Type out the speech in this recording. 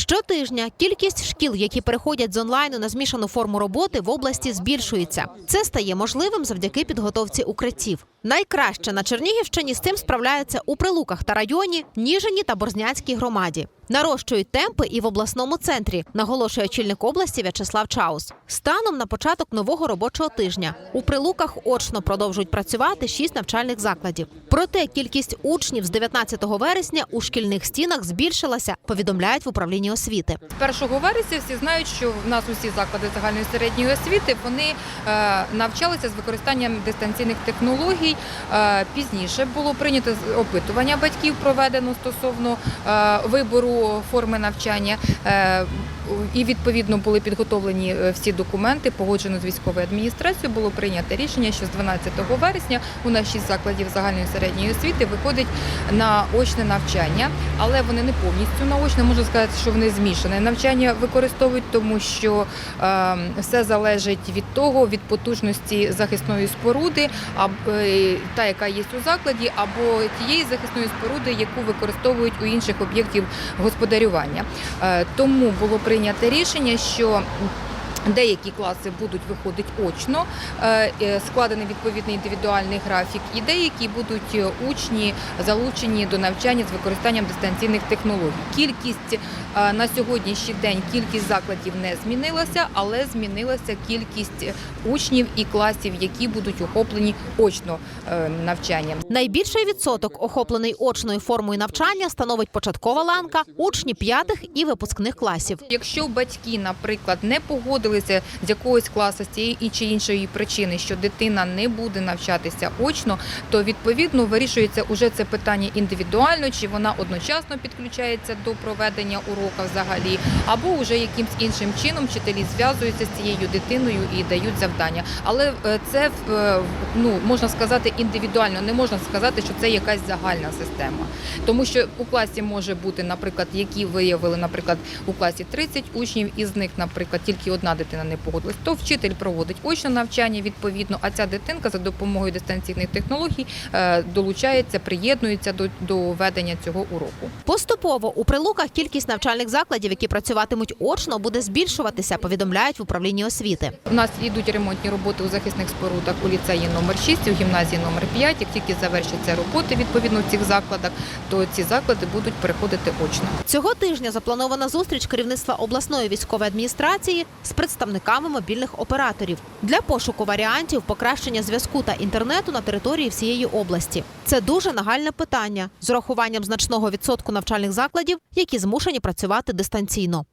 Щотижня кількість шкіл, які переходять з онлайну на змішану форму роботи, в області збільшується. Це стає можливим завдяки підготовці укриттів. Найкраще на Чернігівщині з цим справляються у Прилуках та районі, Ніжині та Борзнянській громаді. Нарощують темпи і в обласному центрі, наголошує очільник області В'ячеслав Чаус. Станом на початок нового робочого тижня у Прилуках очно продовжують працювати шість навчальних закладів. Проте кількість учнів з 19 вересня у шкільних стінах збільшилася, повідомляють в управлінні освіти. З 1 вересня всі знають, що в нас усі заклади загальної середньої освіти вони е, навчалися з використанням дистанційних технологій. Е, пізніше було прийнято опитування батьків, проведено стосовно е, вибору форми навчання. І відповідно були підготовлені е, всі документи, погоджено з військовою адміністрацією. Було прийнято рішення, що з 12 вересня у нас 6 закладів загальної середньої освіти виходить на очне навчання, але вони не повністю наочне. Можу сказати, що вони змішане навчання використовують, тому що е, все залежить від того, від потужності захисної споруди, е, та, яка є у закладі, або тієї захисної споруди, яку використовують у інших об'єктів господарювання. Е, тому було прийнято рішення, що Деякі класи будуть виходити очно, е, е, складений відповідний індивідуальний графік, і деякі будуть е, учні залучені до навчання з використанням дистанційних технологій. Кількість на сьогоднішній день кількість закладів не змінилася, але змінилася кількість учнів і класів, які будуть охоплені очно навчанням. Найбільший відсоток, охоплений очною формою навчання, становить початкова ланка, учні п'ятих і випускних класів. Якщо батьки, наприклад, не погодилися з якогось класу з цієї і чи іншої причини, що дитина не буде навчатися очно, то відповідно вирішується уже це питання індивідуально, чи вона одночасно підключається до проведення урока взагалі, або вже якимсь іншим чином вчителі зв'язуються з цією дитиною і дають завдання. Але е, це е, ну можна сказати індивідуально, не можна сказати, що це якась загальна система. Тому що у класі може бути, наприклад, які виявили, наприклад, у класі 30 учнів, із них, наприклад, тільки одна дитина не погодилась, то вчитель проводить очне навчання відповідно, а ця дитинка за допомогою дистанційних технологій е, долучається, приєднується до, до ведення цього уроку. Поступово у прилуках кількість навчальних закладів, які працюватимуть очно, буде збільшуватися, повідомляють в управлінні освіти. У нас йдуть ремонтні роботи у захисних спорудах у ліцеї номер 6, у гімназії номер 5. Як тільки завершаться роботи відповідно в цих закладах, то ці заклади будуть переходити очно. Цього тижня запланована зустріч керівництва обласної військової адміністрації з представниками мобільних операторів для пошуку варіантів покращення зв'язку та інтернету на території всієї області. Це дуже нагальне питання з урахуванням значного відсотку навчальних закладів, які змушені працювати дистанційно.